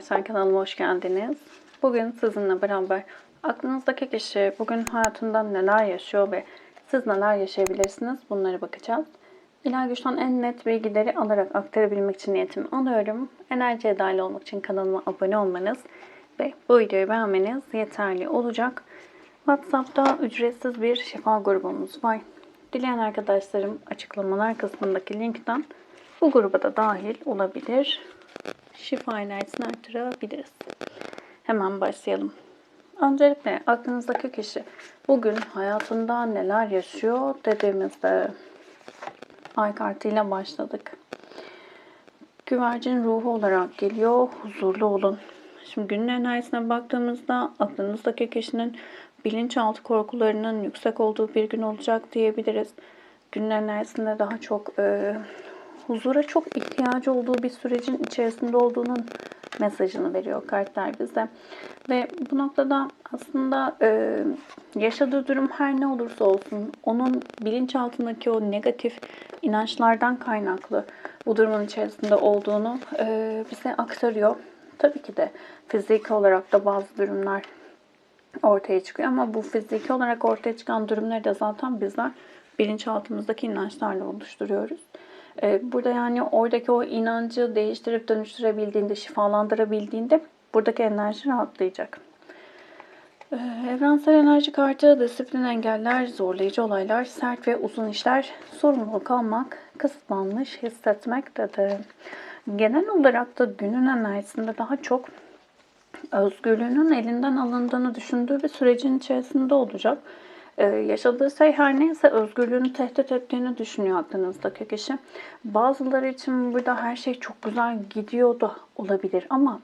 arkadaşlar kanalıma hoş geldiniz. Bugün sizinle beraber aklınızdaki kişi bugün hayatından neler yaşıyor ve siz neler yaşayabilirsiniz bunlara bakacağız. İlahi Güç'ten en net bilgileri alarak aktarabilmek için niyetimi alıyorum. Enerjiye dahil olmak için kanalıma abone olmanız ve bu videoyu beğenmeniz yeterli olacak. WhatsApp'ta ücretsiz bir şifa grubumuz var. Dileyen arkadaşlarım açıklamalar kısmındaki linkten bu gruba da dahil olabilir. Şifa enerjisini artırabiliriz. Hemen başlayalım. Öncelikle aklınızdaki kişi bugün hayatında neler yaşıyor dediğimizde ay kartıyla başladık. Güvercin ruhu olarak geliyor. Huzurlu olun. Şimdi günün enerjisine baktığımızda aklınızdaki kişinin bilinçaltı korkularının yüksek olduğu bir gün olacak diyebiliriz. Günün enerjisinde daha çok e, huzura çok ihtiyacı olduğu bir sürecin içerisinde olduğunun mesajını veriyor kartlar bize. Ve bu noktada aslında e, yaşadığı durum her ne olursa olsun onun bilinçaltındaki o negatif inançlardan kaynaklı bu durumun içerisinde olduğunu e, bize aktarıyor. Tabii ki de fiziki olarak da bazı durumlar ortaya çıkıyor ama bu fiziki olarak ortaya çıkan durumları da zaten bizler bilinçaltımızdaki inançlarla oluşturuyoruz. Ee, burada yani oradaki o inancı değiştirip dönüştürebildiğinde, şifalandırabildiğinde buradaki enerji rahatlayacak. Ee, evrensel enerji kartı disiplin engeller, zorlayıcı olaylar, sert ve uzun işler, sorumluluk almak, kısıtlanmış hissetmek dedi. Genel olarak da günün enerjisinde daha çok özgürlüğünün elinden alındığını düşündüğü bir sürecin içerisinde olacak. Ee, yaşadığı şey her neyse özgürlüğünü tehdit ettiğini düşünüyor aklınızdaki kişi. Bazıları için burada her şey çok güzel gidiyor da olabilir ama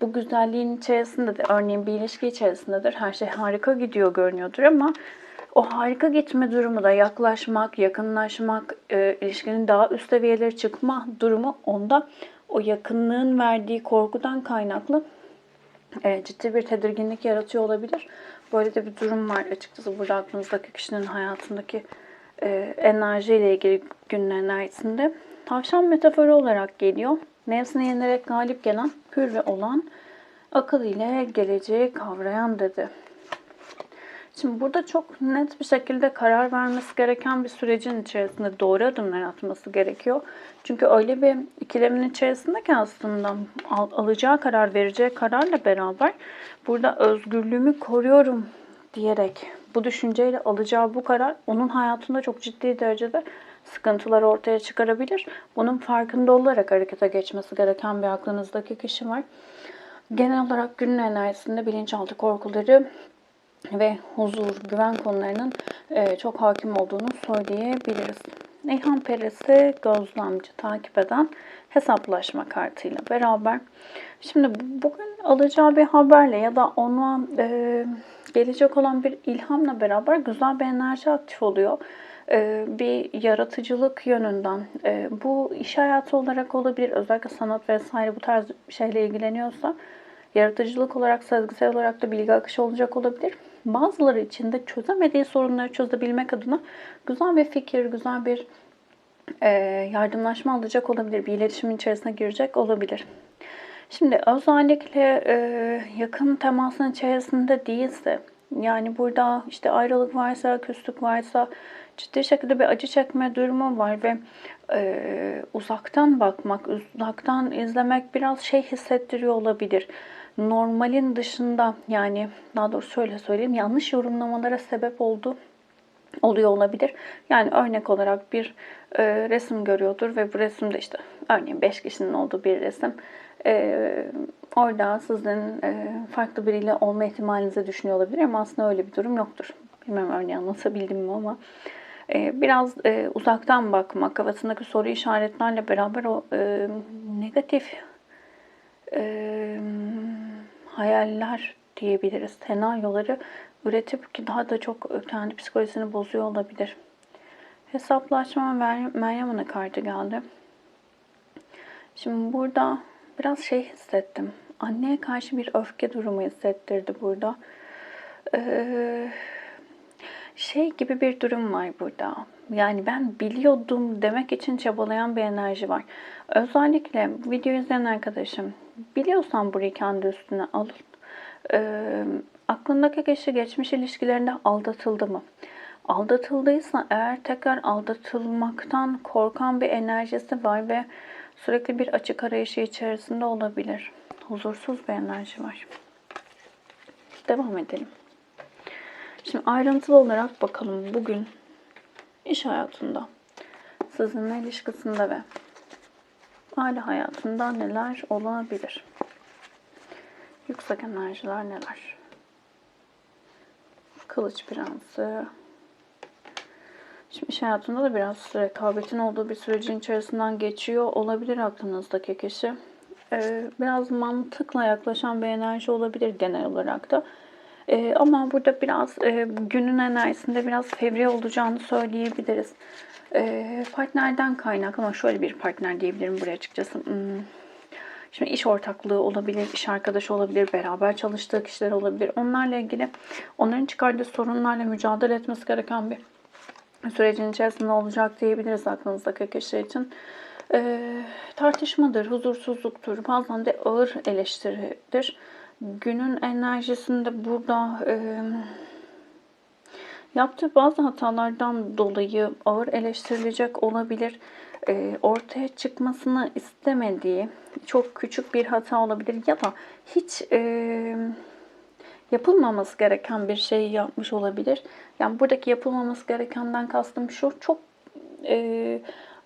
bu güzelliğin içerisinde de örneğin bir ilişki içerisindedir. Her şey harika gidiyor görünüyordur ama o harika gitme durumu da yaklaşmak, yakınlaşmak, e, ilişkinin daha üst seviyelere çıkma durumu onda o yakınlığın verdiği korkudan kaynaklı e, ciddi bir tedirginlik yaratıyor olabilir. Böyle de bir durum var açıkçası burada aklınızdaki kişinin hayatındaki e, enerjiyle ilgili günün enerjisinde. Tavşan metaforu olarak geliyor. Nefsini yenerek galip gelen, pür ve olan, akıl ile geleceği kavrayan dedi. Şimdi burada çok net bir şekilde karar vermesi gereken bir sürecin içerisinde doğru adımlar atması gerekiyor. Çünkü öyle bir ikilemin içerisinde ki aslında al, alacağı karar, vereceği kararla beraber burada özgürlüğümü koruyorum diyerek bu düşünceyle alacağı bu karar onun hayatında çok ciddi derecede sıkıntılar ortaya çıkarabilir. Bunun farkında olarak harekete geçmesi gereken bir aklınızdaki kişi var. Genel olarak günün enerjisinde bilinçaltı korkuları ve huzur, güven konularının e, çok hakim olduğunu söyleyebiliriz. İlham perisi gözlemci, takip eden hesaplaşma kartıyla beraber. Şimdi bugün alacağı bir haberle ya da ona e, gelecek olan bir ilhamla beraber güzel bir enerji aktif oluyor. E, bir yaratıcılık yönünden. E, bu iş hayatı olarak olabilir. Özellikle sanat vesaire bu tarz şeyle ilgileniyorsa yaratıcılık olarak, sezgisel olarak da bilgi akışı olacak olabilir. Bazıları için de çözemediği sorunları çözebilmek adına güzel bir fikir, güzel bir e, yardımlaşma alacak olabilir. Bir iletişimin içerisine girecek olabilir. Şimdi özellikle e, yakın temasın içerisinde değilse, yani burada işte ayrılık varsa, küslük varsa, ciddi şekilde bir acı çekme durumu var ve e, uzaktan bakmak, uzaktan izlemek biraz şey hissettiriyor olabilir normalin dışında yani daha doğrusu şöyle söyleyeyim yanlış yorumlamalara sebep oldu oluyor olabilir. Yani örnek olarak bir e, resim görüyordur ve bu resimde işte örneğin 5 kişinin olduğu bir resim. E, orada sizin e, farklı biriyle olma ihtimalinizi düşünüyor olabilir ama aslında öyle bir durum yoktur. Bilmem örneği anlatabildim mi ama e, biraz e, uzaktan bakmak, kafasındaki soru işaretlerle beraber o e, negatif e, hayaller diyebiliriz. Senaryoları üretip ki daha da çok kendi psikolojisini bozuyor olabilir. Hesaplaşma Meryem Ana kartı geldi. Şimdi burada biraz şey hissettim. Anneye karşı bir öfke durumu hissettirdi burada. Ee, şey gibi bir durum var burada. Yani ben biliyordum demek için çabalayan bir enerji var. Özellikle bu videoyu izleyen arkadaşım Biliyorsan burayı kendi üstüne alın. Ee, aklındaki kişi geçmiş ilişkilerinde aldatıldı mı? Aldatıldıysa eğer tekrar aldatılmaktan korkan bir enerjisi var ve sürekli bir açık arayışı içerisinde olabilir. Huzursuz bir enerji var. Devam edelim. Şimdi ayrıntılı olarak bakalım bugün iş hayatında, sizinle ilişkisinde ve aile hayatında neler olabilir? Yüksek enerjiler neler? Kılıç prensi. Şimdi iş hayatında da biraz rekabetin olduğu bir sürecin içerisinden geçiyor olabilir aklınızdaki kişi. Ee, biraz mantıkla yaklaşan bir enerji olabilir genel olarak da. Ee, ama burada biraz e, günün enerjisinde biraz fevri olacağını söyleyebiliriz. Ee, partnerden kaynaklı ama şöyle bir partner diyebilirim buraya açıkçası. Hmm. Şimdi iş ortaklığı olabilir, iş arkadaşı olabilir, beraber çalıştığı kişiler olabilir. Onlarla ilgili onların çıkardığı sorunlarla mücadele etmesi gereken bir sürecin içerisinde olacak diyebiliriz aklınızdaki kişi için. Ee, tartışmadır, huzursuzluktur, bazen de ağır eleştiridir. Günün enerjisinde burada e, yaptığı bazı hatalardan dolayı ağır eleştirilecek olabilir. E, ortaya çıkmasını istemediği çok küçük bir hata olabilir ya da hiç e, yapılmaması gereken bir şeyi yapmış olabilir. Yani buradaki yapılmaması gerekenden kastım şu çok e,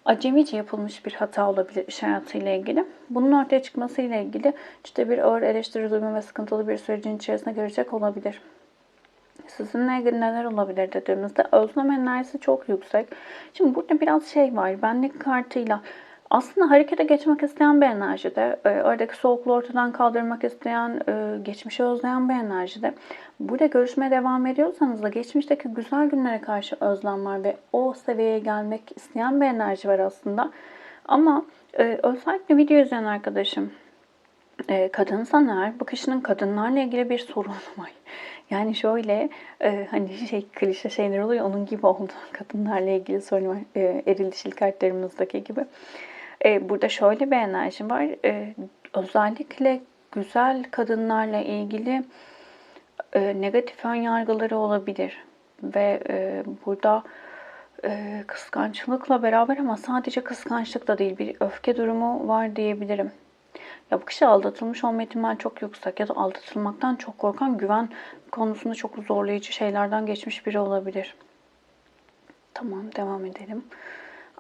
acemice yapılmış bir hata olabilir iş hayatıyla ilgili. Bunun ortaya çıkmasıyla ilgili işte bir ağır eleştiri duyma ve sıkıntılı bir sürecin içerisine girecek olabilir. Sizinle ilgili neler olabilir dediğimizde özlem enerjisi çok yüksek. Şimdi burada biraz şey var. Benlik kartıyla aslında harekete geçmek isteyen bir enerjide, e, oradaki soğukluğu ortadan kaldırmak isteyen, e, geçmişi özleyen bir enerjide. Burada görüşmeye devam ediyorsanız da geçmişteki güzel günlere karşı özlem var ve o seviyeye gelmek isteyen bir enerji var aslında. Ama e, özellikle video izleyen arkadaşım, e, kadınsan eğer bu kişinin kadınlarla ilgili bir sorunu var. Yani şöyle e, hani şey klişe şeyler oluyor onun gibi oldu. Kadınlarla ilgili sorun var. E, eril dişil kartlarımızdaki gibi. E, burada şöyle bir enerji var. E, özellikle güzel kadınlarla ilgili e, negatif ön yargıları olabilir. Ve e, burada e, kıskançlıkla beraber ama sadece kıskançlık da değil bir öfke durumu var diyebilirim. Ya bu kişi aldatılmış olma ihtimali çok yüksek ya da aldatılmaktan çok korkan güven konusunda çok zorlayıcı şeylerden geçmiş biri olabilir. Tamam devam edelim.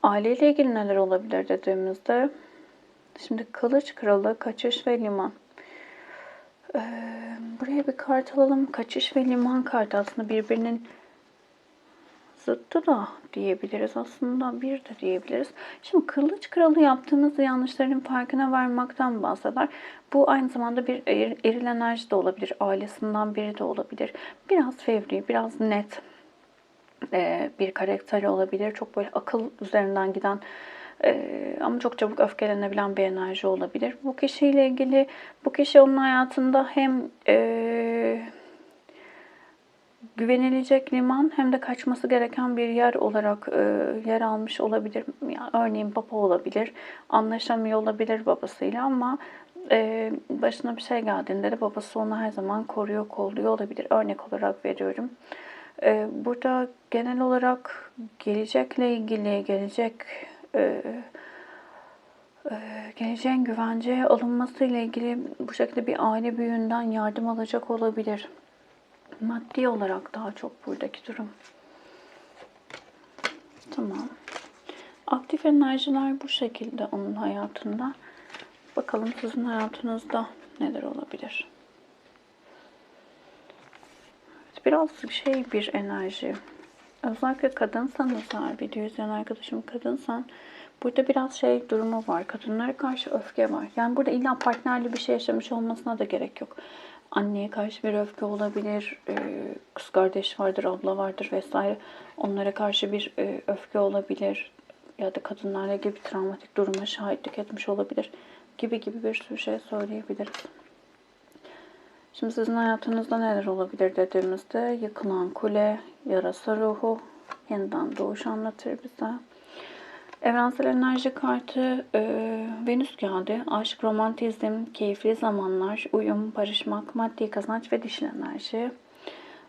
Aileyle ilgili neler olabilir dediğimizde şimdi kılıç kralı, kaçış ve liman. Ee, buraya bir kart alalım. Kaçış ve liman kartı aslında birbirinin zıttı da diyebiliriz aslında bir de diyebiliriz. Şimdi kılıç kralı yaptığımız yanlışların farkına varmaktan bahseder. Bu aynı zamanda bir er, eril enerji de olabilir. Ailesinden biri de olabilir. Biraz fevri, biraz net e, bir karakter olabilir. Çok böyle akıl üzerinden giden e, ama çok çabuk öfkelenebilen bir enerji olabilir. Bu kişiyle ilgili bu kişi onun hayatında hem e, güvenilecek liman hem de kaçması gereken bir yer olarak e, yer almış olabilir. Yani örneğin baba olabilir, anlaşamıyor olabilir babasıyla ama e, başına bir şey geldiğinde de babası onu her zaman koruyor, kolluyor olabilir. Örnek olarak veriyorum. E, burada genel olarak gelecekle ilgili, gelecek e, e, geleceğin güvenceye alınması ile ilgili bu şekilde bir aile büyüğünden yardım alacak olabilir. Maddi olarak daha çok buradaki durum. Tamam. Aktif enerjiler bu şekilde onun hayatında. Bakalım sizin hayatınızda neler olabilir? Biraz şey bir enerji. Özellikle kadınsanız eğer video izleyen arkadaşım kadınsan burada biraz şey durumu var. Kadınlara karşı öfke var. Yani burada illa partnerli bir şey yaşamış olmasına da gerek yok. Anneye karşı bir öfke olabilir. E, kız kardeş vardır, abla vardır vesaire. Onlara karşı bir e, öfke olabilir. Ya da kadınlarla ilgili bir travmatik duruma şahitlik etmiş olabilir. Gibi gibi bir sürü şey söyleyebiliriz. Şimdi sizin hayatınızda neler olabilir dediğimizde yıkılan kule, yarasa ruhu, yeniden doğuş anlatır bize. Evrensel enerji kartı e, Venüs geldi. Aşk, romantizm, keyifli zamanlar, uyum, barışmak, maddi kazanç ve dişil enerji.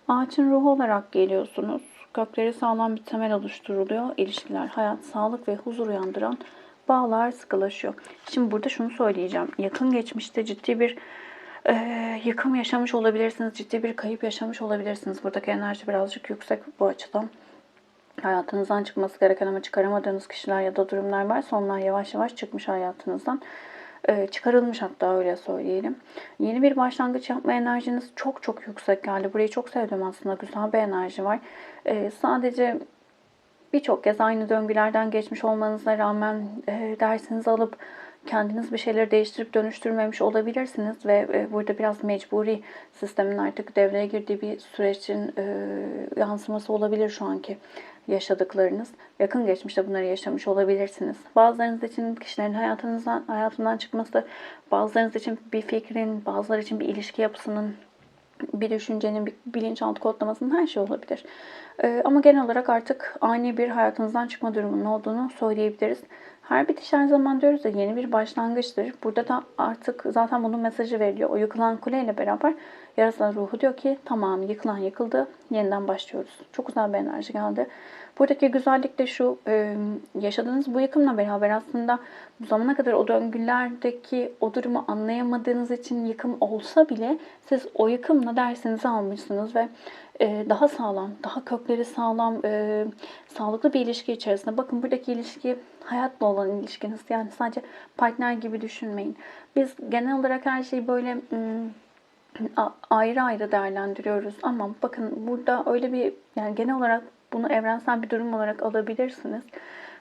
Ağaçın ruhu olarak geliyorsunuz. Kökleri sağlam bir temel oluşturuluyor. İlişkiler, hayat, sağlık ve huzur uyandıran bağlar sıkılaşıyor. Şimdi burada şunu söyleyeceğim. Yakın geçmişte ciddi bir e, yıkım yaşamış olabilirsiniz. Ciddi bir kayıp yaşamış olabilirsiniz. Buradaki enerji birazcık yüksek bu açıdan. Hayatınızdan çıkması gereken ama çıkaramadığınız kişiler ya da durumlar varsa onlar yavaş yavaş çıkmış hayatınızdan. Ee, çıkarılmış hatta öyle söyleyelim. Yeni bir başlangıç yapma enerjiniz çok çok yüksek geldi. Burayı çok sevdim aslında. Güzel bir enerji var. Ee, sadece birçok kez aynı döngülerden geçmiş olmanıza rağmen e, dersinizi alıp kendiniz bir şeyleri değiştirip dönüştürmemiş olabilirsiniz ve e, burada biraz mecburi sistemin artık devreye girdiği bir sürecin e, yansıması olabilir şu anki yaşadıklarınız. Yakın geçmişte bunları yaşamış olabilirsiniz. Bazılarınız için kişilerin hayatınızdan hayatından çıkması, bazılarınız için bir fikrin, bazıları için bir ilişki yapısının bir düşüncenin, bir bilinçaltı kodlamasının her şey olabilir. Ee, ama genel olarak artık ani bir hayatınızdan çıkma durumunun olduğunu söyleyebiliriz. Her bitiş her zaman diyoruz ya yeni bir başlangıçtır. Burada da artık zaten bunun mesajı veriliyor. O yıkılan kuleyle beraber yarasa ruhu diyor ki tamam yıkılan yıkıldı yeniden başlıyoruz. Çok güzel bir enerji geldi. Buradaki güzellik de şu yaşadığınız bu yıkımla beraber aslında bu zamana kadar o döngülerdeki o durumu anlayamadığınız için yıkım olsa bile siz o yıkımla dersinizi almışsınız ve daha sağlam, daha kökleri sağlam, sağlıklı bir ilişki içerisinde. Bakın buradaki ilişki hayatla olan ilişkiniz. Yani sadece partner gibi düşünmeyin. Biz genel olarak her şeyi böyle ayrı ayrı değerlendiriyoruz. Ama bakın burada öyle bir yani genel olarak bunu evrensel bir durum olarak alabilirsiniz.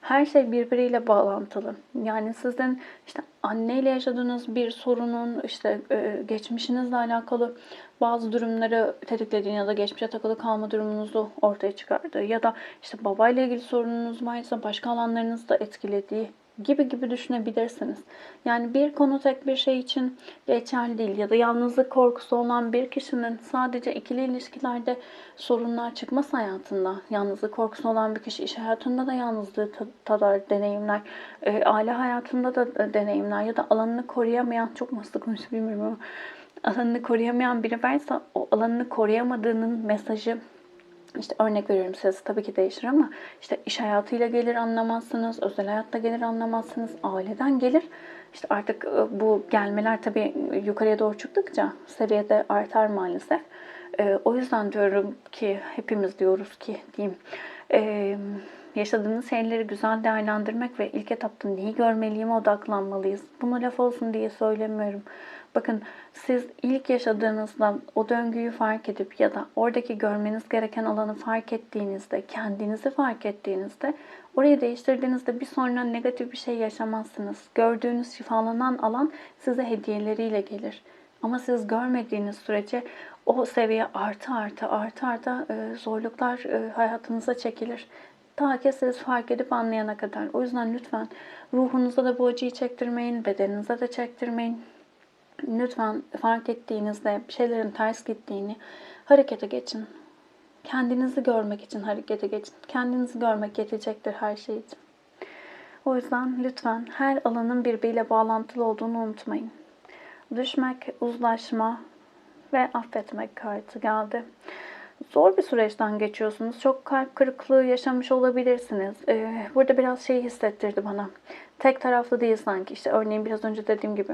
Her şey birbiriyle bağlantılı. Yani sizin işte anneyle yaşadığınız bir sorunun işte e, geçmişinizle alakalı bazı durumları tetiklediğini ya da geçmişe takılı kalma durumunuzu ortaya çıkardı. Ya da işte babayla ilgili sorununuz varsa başka alanlarınızı da etkilediği gibi gibi düşünebilirsiniz. Yani bir konu tek bir şey için geçerli değil ya da yalnızlık korkusu olan bir kişinin sadece ikili ilişkilerde sorunlar çıkmaz hayatında. Yalnızlık korkusu olan bir kişi iş hayatında da yalnızlığı tadar, deneyimler. E, aile hayatında da deneyimler ya da alanını koruyamayan, çok nasıl konuştum bilmiyorum ama alanını koruyamayan biri varsa o alanını koruyamadığının mesajı işte örnek veriyorum size tabii ki değişir ama işte iş hayatıyla gelir anlamazsınız, özel hayatta gelir anlamazsınız, aileden gelir. İşte artık e, bu gelmeler tabii yukarıya doğru çıktıkça seviyede artar maalesef. E, o yüzden diyorum ki hepimiz diyoruz ki diyeyim e, yaşadığınız şeyleri güzel değerlendirmek ve ilk etapta neyi görmeliyim odaklanmalıyız. Bunu laf olsun diye söylemiyorum. Bakın siz ilk yaşadığınızda o döngüyü fark edip ya da oradaki görmeniz gereken alanı fark ettiğinizde, kendinizi fark ettiğinizde orayı değiştirdiğinizde bir sonra negatif bir şey yaşamazsınız. Gördüğünüz şifalanan alan size hediyeleriyle gelir. Ama siz görmediğiniz sürece o seviye artı artı artı artı e, zorluklar e, hayatınıza çekilir. Ta ki siz fark edip anlayana kadar. O yüzden lütfen ruhunuza da bu acıyı çektirmeyin, bedeninize de çektirmeyin. Lütfen fark ettiğinizde bir şeylerin ters gittiğini harekete geçin. Kendinizi görmek için harekete geçin. Kendinizi görmek yetecektir her şey için. O yüzden lütfen her alanın birbiriyle bağlantılı olduğunu unutmayın. Düşmek, uzlaşma ve affetmek kartı geldi. Zor bir süreçten geçiyorsunuz. Çok kalp kırıklığı yaşamış olabilirsiniz. Ee, burada biraz şey hissettirdi bana. Tek taraflı değil sanki. İşte örneğin biraz önce dediğim gibi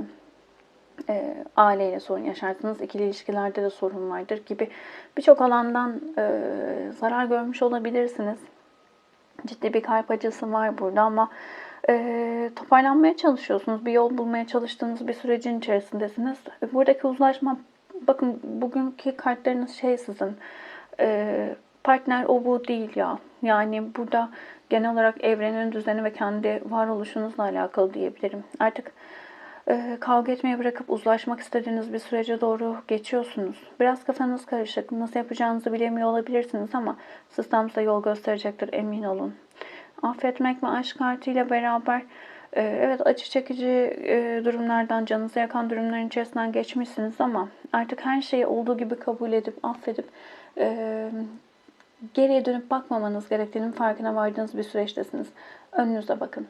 e, aileyle sorun yaşarsınız, ikili ilişkilerde de sorun vardır gibi birçok alandan e, zarar görmüş olabilirsiniz. Ciddi bir kalp acısı var burada ama e, toparlanmaya çalışıyorsunuz. Bir yol bulmaya çalıştığınız bir sürecin içerisindesiniz. Buradaki uzlaşma, bakın bugünkü kartlarınız şey sizin, e, partner o bu değil ya. Yani burada genel olarak evrenin düzeni ve kendi varoluşunuzla alakalı diyebilirim. Artık kavga etmeyi bırakıp uzlaşmak istediğiniz bir sürece doğru geçiyorsunuz. Biraz kafanız karışık, nasıl yapacağınızı bilemiyor olabilirsiniz ama sistem size yol gösterecektir emin olun. Affetmek ve aşk kartıyla beraber e, evet acı çekici e, durumlardan, canınızı yakan durumların içerisinden geçmişsiniz ama artık her şeyi olduğu gibi kabul edip affedip e, geriye dönüp bakmamanız gerektiğinin farkına vardığınız bir süreçtesiniz. Önünüze bakın.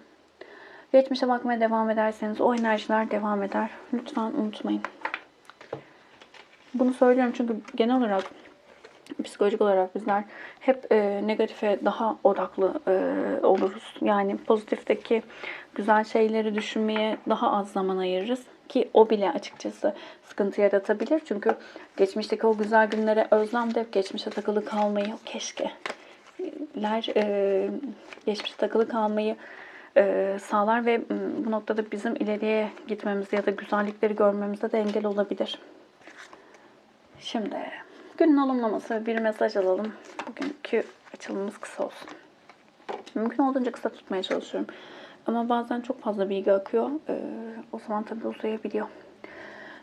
Geçmişe bakmaya devam ederseniz o enerjiler devam eder. Lütfen unutmayın. Bunu söylüyorum çünkü genel olarak psikolojik olarak bizler hep e, negatife daha odaklı e, oluruz. Yani pozitifteki güzel şeyleri düşünmeye daha az zaman ayırırız ki o bile açıkçası sıkıntı yaratabilir. Çünkü geçmişteki o güzel günlere özlem de hep geçmişe takılı kalmayı keşke ler e, geçmişe takılı kalmayı e, sağlar ve bu noktada bizim ileriye gitmemiz ya da güzellikleri görmemize de engel olabilir. Şimdi günün olumlaması bir mesaj alalım. Bugünkü açılımımız kısa olsun. Mümkün olduğunca kısa tutmaya çalışıyorum. Ama bazen çok fazla bilgi akıyor. O zaman tabii uzayabiliyor.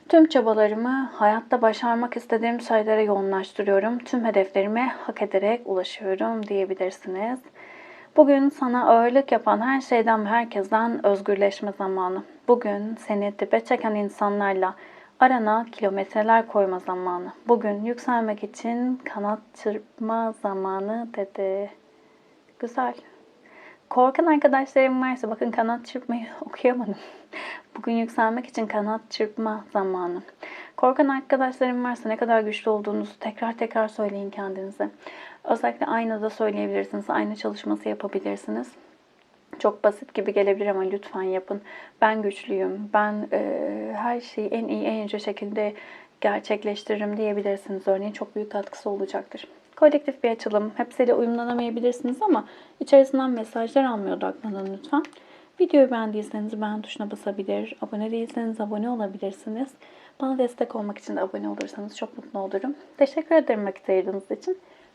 Tüm çabalarımı hayatta başarmak istediğim şeylere yoğunlaştırıyorum. Tüm hedeflerime hak ederek ulaşıyorum diyebilirsiniz. Bugün sana ağırlık yapan her şeyden ve herkesten özgürleşme zamanı. Bugün seni dibe çeken insanlarla arana kilometreler koyma zamanı. Bugün yükselmek için kanat çırpma zamanı dedi. Güzel. Korkan arkadaşlarım varsa bakın kanat çırpmayı okuyamadım. Bugün yükselmek için kanat çırpma zamanı. Korkan arkadaşlarım varsa ne kadar güçlü olduğunuzu tekrar tekrar söyleyin kendinize. Özellikle aynada söyleyebilirsiniz. Ayna çalışması yapabilirsiniz. Çok basit gibi gelebilir ama lütfen yapın. Ben güçlüyüm. Ben e, her şeyi en iyi, en yüce şekilde gerçekleştiririm diyebilirsiniz. Örneğin çok büyük katkısı olacaktır. Kolektif bir açılım. Hepsiyle uyumlanamayabilirsiniz ama içerisinden mesajlar almaya odaklanın lütfen. Videoyu beğendiyseniz beğen tuşuna basabilir. Abone değilseniz abone olabilirsiniz. Bana destek olmak için de abone olursanız çok mutlu olurum. Teşekkür ederim vakit ayırdığınız için.